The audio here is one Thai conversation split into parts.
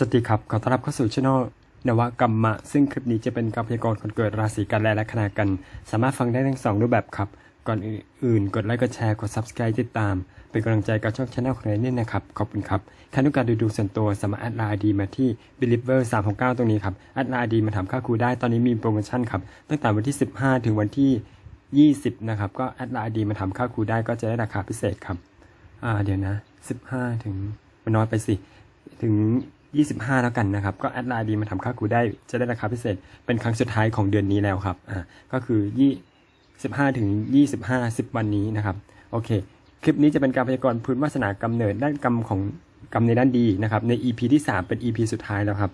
สวัสดีครับ ขอต้อนรับเข้าสู่ช่องนวกรรมะ ซึ่งคลิปนี้จะเป็นการพยากรณ์คนเกิดราศีกันและลัคนากัน สามารถฟังได้ทั้งสองรูปแบบครับ ก่อนอื่นกดไลค์ กดแชร์ กด subscribe ติดตาม เป็นกำลังใจกับช่องช anel ของเราเนี่ยนะครับ ขอบคุณครับถ้าต้องการดูดูส่วนตัวสามารถแอดไลน์ดีมาที่ believer 369ตรงนี้ครับแอดไลน์ดีมาถามค่าครูได้ ตอนนี้มีโปรโมชั่นครับ ตั้งแต่วันที่ 15 ถึงวันที่ 20 นะครับ ก็แอดไลน์ดีมาถามค่าครูได้ ก็จะได้ราคาพิเศษครับ อ่า เดี๋ยวนะ 15 ถึงมันน้อยไปสิ ถึง 25 แล้วกันนะครับ ก็แอดไลน์ดีมาทำค่าคูได้จะได้ราคาพิเศษเป็นครั้งสุดท้ายของเดือนนี้แล้วครับอ่าก็คือ25ถึง25 10 วันนี้นะครับโอเค คลิปนี้จะเป็นการพยากรณ์พื้นวาสนากำเนิดด้านกรรมของกรรมในด้านดีนะครับใน EP ที่ 3 เป็น EP สุดท้ายแล้วครับ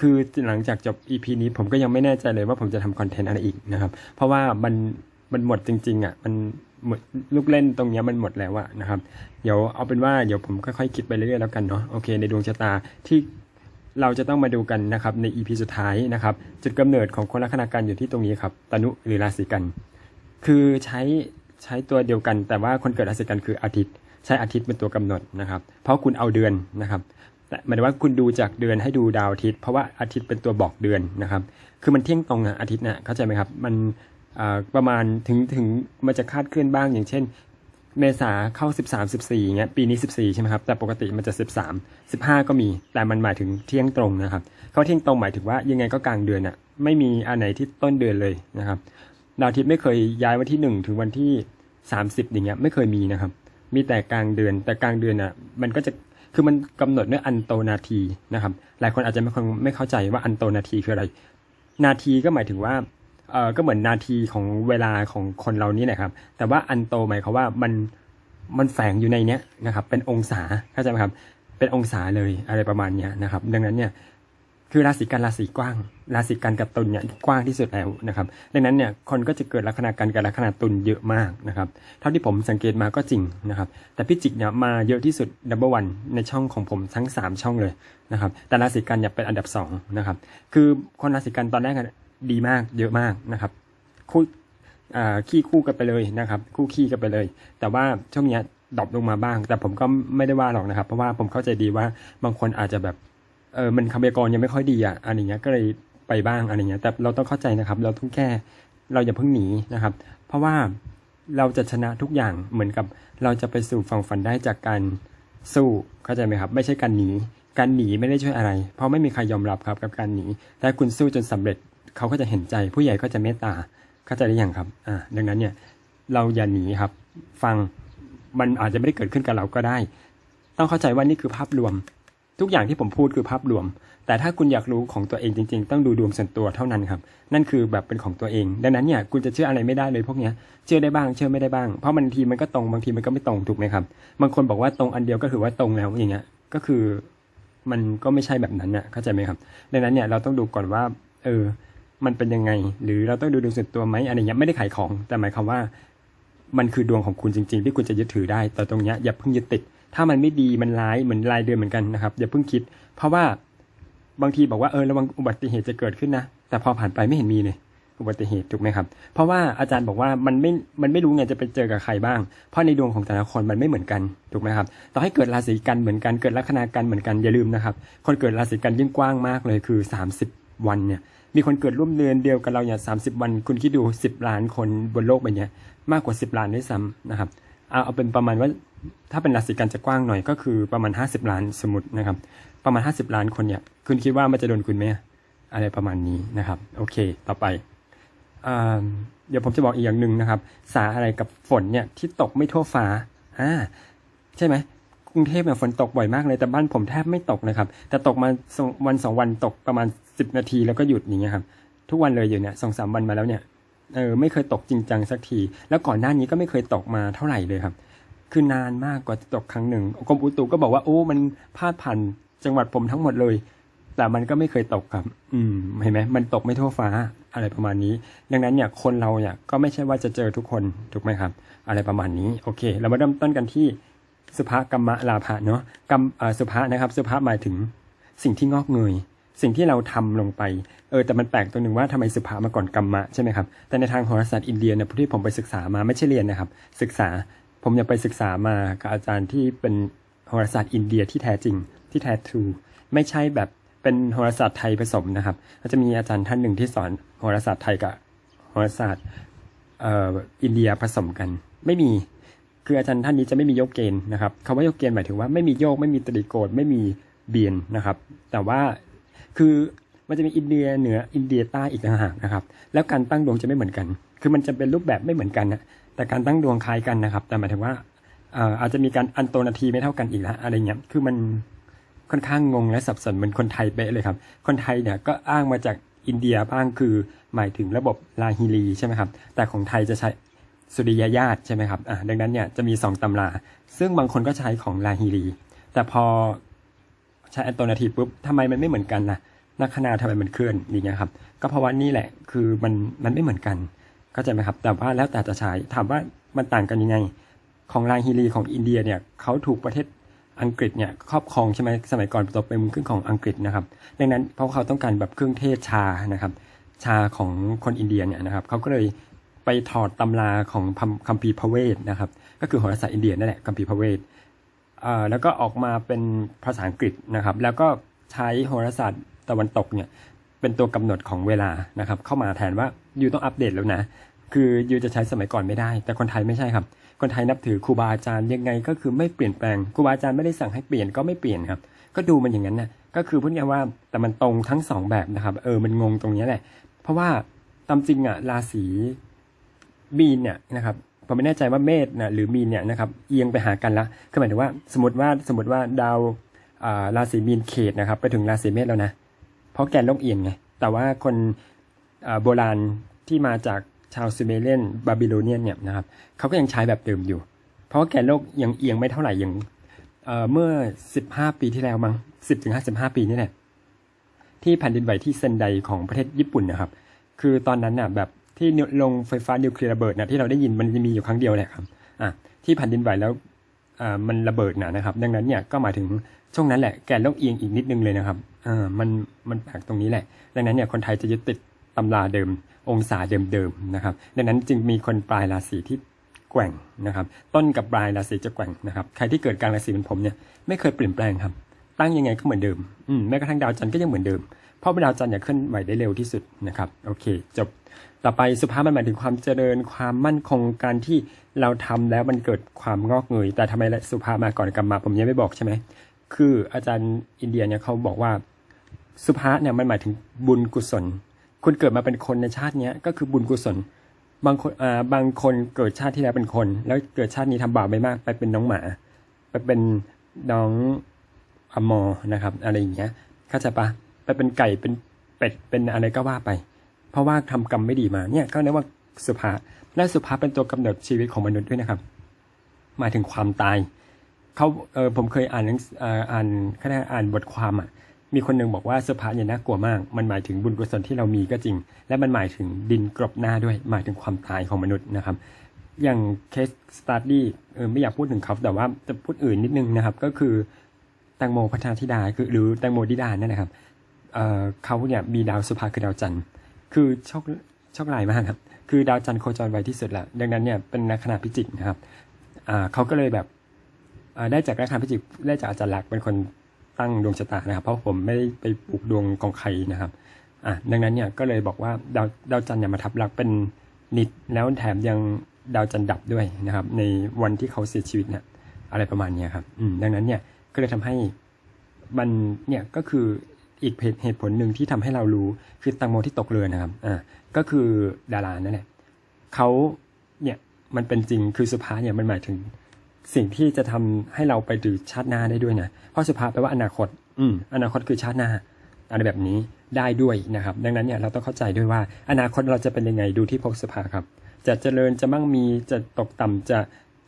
คือหลังจากจบ EP นี้ผมก็ยังไม่แน่ใจเลยว่าผมจะทำคอนเทนต์อะไรอีกนะครับ เพราะว่ามัน มันหมดจริง ๆอะมันหมดลูกเล่นตรงเนี้ยมันหมดแล้วอะนะครับ เดี๋ยวเอาเป็นว่าเดี๋ยวผมค่อยๆคิดไปเรื่อยๆแล้วกันเนาะโอเค ในดวงชะตาที่เราจะต้องมาดูกันนะครับใน EP สุดท้ายนะครับ จุดกำเนิดของคนลัคนาการอยู่ที่ตรงนี้ครับตนุหรือราศีกัน คือใช้ใช้ตัวเดียวกัน แต่ว่าคนเกิดราศีกันคืออาทิตย์ ใช้อาทิตย์เป็นตัวกำหนดนะครับ เพราะคุณเอาเดือนนะครับแต่หมายถึงว่าคุณดูจากเดือนให้ดูดาวอาทิตย์เพราะว่าอาทิตย์เป็นตัวบอกเดือนนะครับ คือมันเที่ยงตรงอะอาทิตย์น่ะเข้าใจไหมครับ มัน ประมาณถึงถึงมันจะคาดเคลื่อนบ้างอย่างเช่น เมษาเข้า 13 14เงี้ยปีนี้ 14 ใช่ไหมครับ แต่ปกติมันจะ 13 15 ก็มี แต่มันหมายถึงเที่ยงตรงนะครับ เขาเที่ยงตรงหมายถึงว่ายังไงก็กลางเดือนอะไม่มีอันไหนที่ต้นเดือนเลยนะครับดาวอาทิตย์ไม่เคยย้ายวันที่ 1 ถึงวันที่ 30 อย่างเงี้ยไม่เคยมีนะครับ มีแต่กลางเดือนแต่กลางเดือนอะมันก็จะคือมันกำหนดด้วยอันโตนาทีนะครับ หลายคนอาจจะไม่คงไม่เข้าใจว่าอันโตนาทีคืออะไร นาทีก็หมายถึงว่า เออก็เหมือนนาทีของเวลาของคนเรานี่แหละครับ แต่ว่าอันโตหมายความว่ามันมันแฝงอยู่ในเนี้ยนะครับ เป็นองศาเข้าใจไหมครับ เป็นองศาเลยอะไรประมาณเนี้ยนะครับ ดังนั้นเนี่ยคือราศีกันราศีกว้าง ราศีกันกับตุลเนี่ยกว้างที่สุดแล้วนะครับ ดังนั้นเนี่ยคนก็จะเกิดลัคนากันกับลัคนาตุลเยอะมากนะครับ เท่าที่ผมสังเกตมาก็จริงนะครับ แต่พิจิกเนี่ยมาเยอะที่สุดดับเบิลวันในช่องของผมทั้ง 3 ช่องเลยนะครับ แต่ราศีกันเนี่ยเป็นอันดับ2นะครับ คือคนราศีกันตอนแรกอะ ดีมากเยอะมากนะครับคู่ขี้คู่กันไปเลยนะครับ คู่ขี้กันไปเลย แต่ว่าช่วงเนี้ยดรอปลงมาบ้าง แต่ผมก็ไม่ได้ว่าหรอกนะครับ เพราะว่าผมเข้าใจดีว่าบางคนอาจจะแบบเออมันคำพยากรณ์ยังไม่ค่อยดีอะอะไรเงี้ยก็เลยไปบ้างอะไรเงี้ยแต่เราต้องเข้าใจนะครับ เราต้องแค่เราอย่าเพิ่งหนีนะครับ เพราะว่าเราจะชนะทุกอย่างเหมือนกับเราจะไปสู่ฝั่งฝันได้จากการสู้เข้าใจไหมครับ ไม่ใช่การหนีการหนีไม่ได้ช่วยอะไร เพราะไม่มีใครยอมรับครับกับการหนีแต่คุณสู้จนสำเร็จ เขาก็จะเห็นใจผู้ใหญ่ก็จะเมตตาเข้าใจหรือยังครับอ่าดังนั้นเนี่ยเราอย่าหนีครับ ฟังมันอาจจะไม่ได้เกิดขึ้นกับเราก็ได้ ต้องเข้าใจว่านี่คือภาพรวม ทุกอย่างที่ผมพูดคือภาพรวม แต่ถ้าคุณอยากรู้ของตัวเองจริง ๆ ต้องดูดวงส่วนตัวเท่านั้นครับ นั่นคือแบบเป็นของตัวเอง ดังนั้นเนี่ยคุณจะเชื่ออะไรไม่ได้เลยพวกเนี้ยเชื่อได้บ้างเชื่อไม่ได้บ้าง เพราะบางทีมันก็ตรงบางทีมันก็ไม่ตรงถูกไหมครับ บางคนบอกว่าตรงอันเดียวก็ถือว่าตรงแล้วอย่างเงี้ย ก็คือมันก็ไม่ใช่แบบนั้นน่ะเข้าใจไหมครับ ดังนั้นเนี่ยเราต้องดูก่อนว่า เออ มันเป็นยังไง หรือเราต้องดูดวงส่วนตัวไหมอะไรเงี้ยไม่ได้ขายของ แต่หมายความว่า มันคือดวงของคุณจริง ๆ ที่คุณจะยึดถือได้ แต่ตรงเนี้ยอย่าเพิ่งยึดติด ถ้ามันไม่ดีมันร้ายเหมือนรายเดือนเหมือนกันนะครับอย่าเพิ่งคิด เพราะว่าบางทีบอกว่าเออระวังอุบัติเหตุจะเกิดขึ้นนะแต่พอผ่านไปไม่เห็นมีเลยอุบัติเหตุถูกไหมครับ เพราะว่าอาจารย์บอกว่ามันไม่ มันไม่รู้ไงจะไปเจอกับใครบ้าง เพราะในดวงของแต่ละคนมันไม่เหมือนกันถูกไหมครับ ต่อให้เกิดราศีกันเหมือนกัน เกิดลัคนากันเหมือนกันอย่าลืมนะครับ คนเกิดราศีกันยิ่งกว้างมากเลยคือ 30 วันเนี่ย มีคนเกิดร่วมเดือนเดียวกับเราอย่าง30วัน คุณคิดดู10ล้านคนบนโลกใบนี้มากกว่า10ล้านด้วยซ้ำนะครับเอาเอาเป็นประมาณว่าถ้าเป็นราศีกันจะกว้างหน่อยก็คือประมาณ50ล้านสมมตินะครับ ประมาณ50ล้านคนเนี่ยคุณคิดว่ามันจะโดนคุณไหมอะไรประมาณนี้นะครับ โอเค ต่อไปอ่าเดี๋ยวผมจะบอกอีกอย่างหนึ่งนะครับ สาอะไรกับฝนเนี่ยที่ตกไม่ทั่วฟ้าอ่าใช่ไหม กรุงเทพเนี่ยฝนตกบ่อยมากเลยแต่บ้านผมแทบไม่ตกเลยครับ แต่ตกมาสองวันสองวันตกประมาณ10นาทีแล้วก็หยุดอย่างเงี้ยครับ ทุกวันเลยอยู่เนี่ยสองสามวันมาแล้วเนี่ยเออไม่เคยตกจริงจังสักที แล้วก่อนหน้านี้ก็ไม่เคยตกมาเท่าไหร่เลยครับ คือนานมากกว่าจะตกครั้งหนึ่งกรมอุตุก็บอกว่าโอ้มันพาดผ่านจังหวัดผมทั้งหมดเลย แต่มันก็ไม่เคยตกครับ อืมเห็นไหมมันตกไม่ทั่วฟ้าอะไรประมาณนี้ ดังนั้นเนี่ยคนเราเนี่ยก็ไม่ใช่ว่าจะเจอทุกคนถูกไหมครับ อะไรประมาณนี้โอเค เรามาเริ่มต้นกันที่ สุภกรรมะลาภะเนาะกรรมสุภะนะครับสุภะหมายถึงสิ่งที่งอกเงย สิ่งที่เราทำลงไปเออแต่มันแปลกตรงหนึ่งว่าทำไมสุภามาก่อนกรรมะใช่ไหมครับแต่ในทางโหราศาสตร์อินเดียเนี่ยที่ผมไปศึกษามาไม่ใช่เรียนนะครับ ศึกษาผมยังไปศึกษามากับอาจารย์ที่เป็นโหราศาสตร์อินเดียที่แท้จริงที่แท้ทรูไม่ใช่แบบเป็นโหราศาสตร์ไทยผสมนะครับก็จะมีอาจารย์ท่านหนึ่งที่สอนโหราศาสตร์ไทยกับโหราศาสตร์อินเดียผสมกัน ไม่มี คืออาจารย์ท่านนี้จะไม่มีโยกเกณฑ์นะครับคำว่าโยกเกณฑ์หมายถึงว่าไม่มีโยกไม่มีตริโกณไม่มีเบียนนะครับ แต่ว่าคือมันจะมีอินเดียเหนืออินเดียใต้อีกต่างหากนะครับ แล้วการตั้งดวงจะไม่เหมือนกัน คือมันจะเป็นรูปแบบไม่เหมือนกันนะแต่การตั้งดวงคล้ายกันนะครับ แต่หมายถึงว่าอาจจะมีการอันโตนาทีไม่เท่ากันอีกล้วอะไรเงี้ยคือมันค่อนข้างงงและสับสนเหมือนคนไทยเป๊ะเลยครับ คนไทยเนี่ยก็อ้างมาจากอินเดียบ้างคือหมายถึงระบบลาฮิรีใช่ไหมครับ แต่ของไทยจะใช้ สุริยญาตใช่ไหมครับอ่าดังนั้นเนี่ยจะมี 2ตำรา ซึ่งบางคนก็ใช้ของลาฮิรี แต่พอใช้อันโตนาทีปุ๊บทำไมมันไม่เหมือนกันล่ะนักขนาทำไมมันเคลื่อนอย่างเงี้ยครับ ก็เพราะว่านี่แหละคือมันมันไม่เหมือนกันเข้าใจไหมครับ แต่ว่าแล้วแต่จะใช้ถามว่ามันต่างกันยังไง ของลาฮิรีของอินเดียเนี่ยเขาถูกประเทศอังกฤษเนี่ยครอบครองใช่ไหมสมัยก่อนตกเป็นมืองขึ้นของอังกฤษนะครับ ดังนั้นเพราะเขาต้องการแบบเครื่องเทศชานะครับ ชาของคนอินเดียเนี่ยนะครับเขาก็เลย ไปถอดตำราของคัมคัมภีร์พระเวทนะครับ ก็คือโหราศาสตร์อินเดียนั่นแหละคัมภีร์พระเวทเแล้วก็ออกมาเป็นภาษาอังกฤษนะครับ แล้วก็ใช้โหราศาสตร์ตะวันตกเนี่ยเป็นตัวกำหนดของเวลานะครับ เข้ามาแทนว่ายูต้องอัปเดตแล้วนะ คือยูจะใช้สมัยก่อนไม่ได้ แต่คนไทยไม่ใช่ครับ คนไทยนับถือครูบาอาจารย์ยังไงก็คือไม่เปลี่ยนแปลงครูบาอาจารย์ไม่ได้สั่งให้เปลี่ยนก็ไม่เปลี่ยนครับก็ดูมันอย่างนั้นนะก็คือพูดง่ายว่าแต่มันตรงทั้งสองแบบนะครับ เออมันงงตรงนี้แหละ เพราะว่าตามจริงอะราศี มีนเนี่ยนะครับผมไม่แน่ใจว่าเมษนะหรือมีนเนี่ยนะครับเอียงไปหากันละคือหมายถึงว่าสมมติว่าสมมติว่าดาวราศีมีนเขตนะครับ ไปถึงราศีเมษแล้วนะเพราะแกนโลกเอียงไงแต่ว่าคนโบราณที่มาจากชาวซูเมเรียนบาบิโลเนียนเนี่ยนะครับเขาก็ยังใช้แบบเดิมอยู่ เพราะแกนโลกยังเอียงไม่เท่าไหร่ยังเอ่อเมื่อ 15 ปีที่แล้วมั้ง10ถึง55 ปีนี่แหละที่แผ่นดินไหวที่เซนไดของประเทศญี่ปุ่นนะครับ คือตอนนั้นน่ะแบบ ที่ลงไฟฟ้านิวเคลียร์ระเบิดนะที่เราได้ยินมันจะมีอยู่ครั้งเดียวแหละครับอะที่แผ่นดินไหวแล้วอ่ามันระเบิดนะนะครับ ดังนั้นเนี่ยก็หมายถึงช่วงนั้นแหละแกนโลกเอียงอีกนิดนึงเลยนะครับอ่ามันมันแปลกตรงนี้แหละ ดังนั้นเนี่ยคนไทยจะยึดติดตำราเดิม องศาเดิมๆนะครับ ดังนั้นจึงมีคนปลายราศีที่แกว่งนะครับ ต้นกับปลายราศีจะแกว่งนะครับ ใครที่เกิดกลางราศีเป็นผมเนี่ยไม่เคยเปลี่ยนแปลงครับ ตั้งยังไงก็เหมือนเดิมอืมแม้กระทั่งดาวจันทร์ก็ยังเหมือนเดิม เพราะว่าดาวจันทร์เนี่ยเคลื่อนไหวได้เร็วที่สุดนะครับ โอเค จบ ต่อไปสุภาพมันหมายถึงความเจริญความมั่นคงการที่เราทำแล้วมันเกิดความงอกเงย แต่ทำไมสุภาพมาก่อนกรรมมาผมยังไม่บอกใช่ไหมคืออาจารย์อินเดียเนี่ยเขาบอกว่าสุภาพเนี่ยมันหมายถึงบุญกุศล คุณเกิดมาเป็นคนในชาติเนี้ยก็คือบุญกุศล บางคนอ่าบางคนเกิดชาติที่แล้วเป็นคน แล้วเกิดชาตินี้ทำบาปไม่มาก ไปเป็นน้องหมา ไปเป็นน้องอมอนะครับ อะไรอย่างเงี้ยเข้าใจปะไปเป็นไก่เป็นเป็ดเป็นอะไรก็ว่าไป เพราะว่าทำกรรมไม่ดีมาเนี่ยก็เรียกว่าสุภาและสุภาเป็นตัวกำเนิดชีวิตของมนุษย์ด้วยนะครับ หมายถึงความตายเขาเออผมเคยอ่านอ่าอ่านแค่อ่านบทความอะมีคนหนึ่งบอกว่าสุภาเนี่ยน่ากลัวมาก มันหมายถึงบุญกุศลที่เรามีก็จริง และมันหมายถึงดินกรบหน้าด้วย หมายถึงความตายของมนุษย์นะครับ อย่างเคสสตาร์ดี้เออไม่อยากพูดถึงเขาแต่ว่าจะพูดอื่นนิดนึงนะครับ ก็คือแตงโมพัฒนาธิดาคือหรือแตงโมดิดานั่นนะครับเออเขาเนี่ยมีดาวสุภาคือดาวจันทร์ คือโชคโชคลายมากครับ คือดาวจันทร์โคจรไวที่สุดแล้วดังนั้นเนี่ยเป็นลัคนาพิจิกนะครับอ่าเขาก็เลยแบบอ่าได้จากลัคนาพิจิกได้จากอาจารย์หลักเป็นคนตั้งดวงชะตานะครับ เพราะผมไม่ได้ไปปลูกดวงของใครนะครับอ่าดังนั้นเนี่ยก็เลยบอกว่าดาวดาวจันทร์เนี่ยมาทับหลักเป็นนิดแล้วแถมยังดาวจันทร์ดับด้วยนะครับ ในวันที่เขาเสียชีวิตเนี่ยอะไรประมาณนี้ครับ อืมดังนั้นเนี่ยก็เลยทำให้มันเนี่ยก็คือ อีกเหตุผลหนึ่งที่ทำให้เรารู้คือตังโมที่ตกเรือนะครับอ่าก็คือดารานั่นแหละเขาเนี่ยมันเป็นจริงคือสุภาเนี่ยมันหมายถึงสิ่งที่จะทำให้เราไปถึงชาติหน้าได้ด้วยนะเพราะสุภาแปลว่าอนาคต อืมอนาคตคือชาติหน้าอะไรแบบนี้ได้ด้วยนะครับ ดังนั้นเนี่ยเราต้องเข้าใจด้วยว่า อนาคตเราจะเป็นยังไงดูที่ภพสุภาครับ จะเจริญจะมั่งมีจะตกต่ำจะ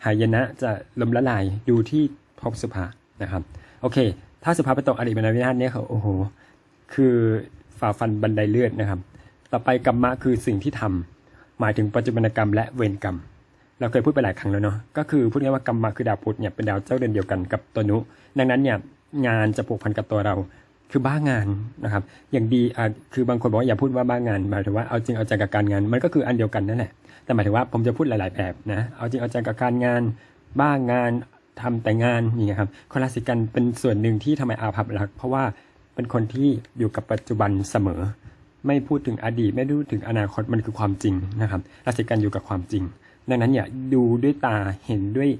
หายนะจะล้มละลายดูที่ภพสุภานะครับ โอเค ถ้าสุภาพไปตกอริบรรวินาศเนี่ยเขาโอ้โห คือฝ่าฟันบันไดเลือดนะครับ ต่อไปกรรมะคือสิ่งที่ทำหมายถึงปัจจุบันกรรมและเวรกรรม เราเคยพูดไปหลายครั้งแล้วเนาะก็คือพูดง่ายๆว่ากรรมะคือดาวพุธเนี่ยเป็นดาวเจ้าเดือนเดียวกันกับตัวนุ ดังนั้นเนี่ยงานจะผูกพันกับตัวเราคือบ้างานนะครับ อย่างดีอ่าคือบางคนบอกว่าอย่าพูดว่าบ้างานหมายถึงว่าเอาจริงเอาจังกับการงาน มันก็คืออันเดียวกันนั่นแหละแต่หมายถึงว่าผมจะพูดหลาย ๆ แบบนะเอาจริงเอาจังกับการงาน บ้างานทำแต่งานอย่ครับคนราศีกันเป็นส่วนหนึ่งที่ทำไมอาภัพรัก เพราะว่า เป็นคนที่อยู่กับปัจจุบันเสมอ ไม่พูดถึงอดีต ไม่พูดถึงอนาคตมันคือความจริงนะครับราศีกันอยู่กับความจริง ดังนั้นอย่าดูด้วยตาเห็นด้วย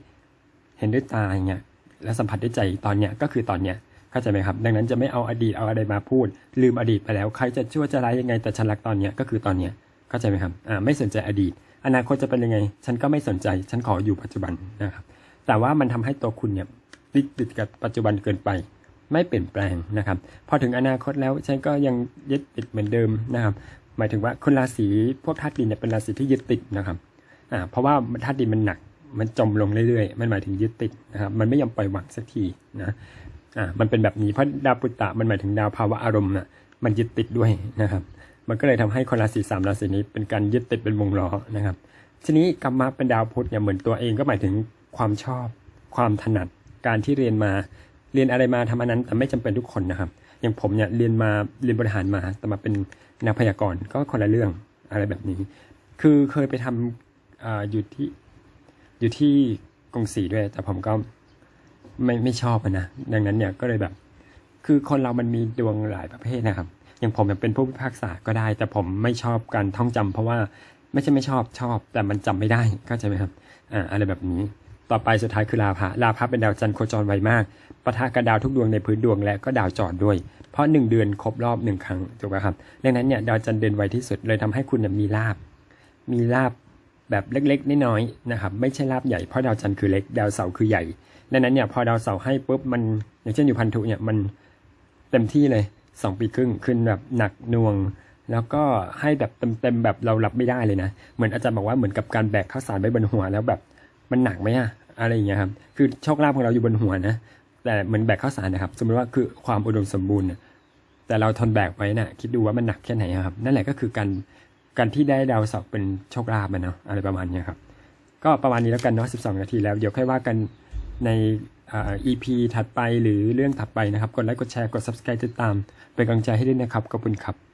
เห็นด้วยตาอย่างเงี้ยและสัมผัสด้วยใจตอนเนี้ยก็คือตอนเนี้ยเข้าใจไหมครับ ดังนั้นจะไม่เอาอดีตเอาอะไรมาพูด ลืมอดีตไปแล้วใครจะชั่วจะร้ายยังไงแต่ฉันรักตอนเนี้ยก็คือตอนเนี้ยเข้าใจไหมครับอ่าไม่สนใจอดีต อนาคตจะเป็นยังไง ฉันก็ไม่สนใจ ฉันขออยู่ปัจจุบันนะครับแต่ว่ามันทำให้ตัวคุณเนี่ยติดติดกับปัจจุบันเกินไป ไม่เปลี่ยนแปลงนะครับ พอถึงอนาคตแล้วฉันก็ยังยึดติดเหมือนเดิมนะครับ หมายถึงว่าคนราศีพวกธาตุดินเนี่ยเป็นราศีที่ยึดติดนะครับอ่าเพราะว่าธาตุดินมันหนักมันจมลงเรื่อยๆ มันหมายถึงยึดติดนะครับ มันไม่ยอมปล่อยวางสักทีนะอ่ามันเป็นแบบนี้เพราะดาวปุตตะมันหมายถึงดาวภาวะอารมณ์น่ะมันยึดติดด้วยนะครับ มันก็เลยทำให้คนราศีสามราศีนี้เป็นการยึดติดเป็นวงล้อนะครับ ทีนี้กรรมะเป็นดาวพุธเนี่ยเหมือนตัวเองก็หมายถึงความชอบ ความถนัดการที่เรียนมา เรียนอะไรมาทำอันนั้นแต่ไม่จำเป็นทุกคนนะครับ อย่างผมเนี่ยเรียนมาเรียนบริหารมา แต่มาเป็นนักพยากรณ์ก็คนละเรื่องอะไรแบบนี้ คือเคยไปทำอาอยู่ที่อยู่ที่กรุงศรีด้วย แต่ผมก็ไม่ไม่ชอบนะดังนั้นเนี่ยก็เลยแบบ คือคนเรามันมีดวงหลายประเภทนะครับ อย่างผมเนี่ยเป็นผู้พิพากษาก็ได้ แต่ผมไม่ชอบการท่องจำเพราะว่าไม่ใช่ไม่ชอบชอบ แต่มันจำไม่ได้เข้าใจไหมครับอ่าอะไรแบบนี้ ต่อไปสุดท้ายคือลาภะลาภะเป็นดาวจันทร์โคจรไวมากปะทะกับดาวทุกดวงในพื้นดวงและก็ดาวจอดด้วย เพราะหนึ่งเดือนครบรอบหนึ่งครั้งถูกไหมครับดังนั้นเนี่ยดาวจันทร์เดินไวที่สุดเลยทำให้คุณมีลาบ มีลาบแบบเล็กๆน้อยๆนะครับไม่ใช่ลาบใหญ่เพราะดาวจันทร์คือเล็กดาวเสาร์คือใหญ่ดังนั้นเนี่ยพอดาวเสาร์ให้ปุ๊บมันอย่างเช่นอยู่พันธุเนี่ยมันเต็มที่เลยสองปีครึ่งขึ้นแบบหนักน่วงแล้วก็ให้แบบเต็มๆแบบเรารับไม่ได้เลยนะ เหมือนอาจารย์บอกว่าเหมือนกับการแบกข้าวสารไว้บนหัวแล้วแบบมันหนักไหมอะ อะไรอย่างเงี้ยครับ คือโชคลาภของเราอยู่บนหัวนะ แต่เหมือนแบกข้าวสารนะครับ สมมติว่าคือความอุดมสมบูรณ์ แต่เราทนแบกไว้น่ะ คิดดูว่ามันหนักแค่ไหนอะครับ นั่นแหละก็คือการ การที่ได้ดาวเสาร์เป็นโชคลาภมันเนาะ อะไรประมาณนี้ครับ ก็ประมาณนี้แล้วกันเนาะ12นาทีแล้ว เดี๋ยวค่อยว่ากันในอ่า EP ถัดไปหรือเรื่องถัดไปนะครับ กดไลค์ กดแชร์ กด subscribe ติดตาม เป็นกำลังใจให้ด้วยนะครับ ขอบคุณครับ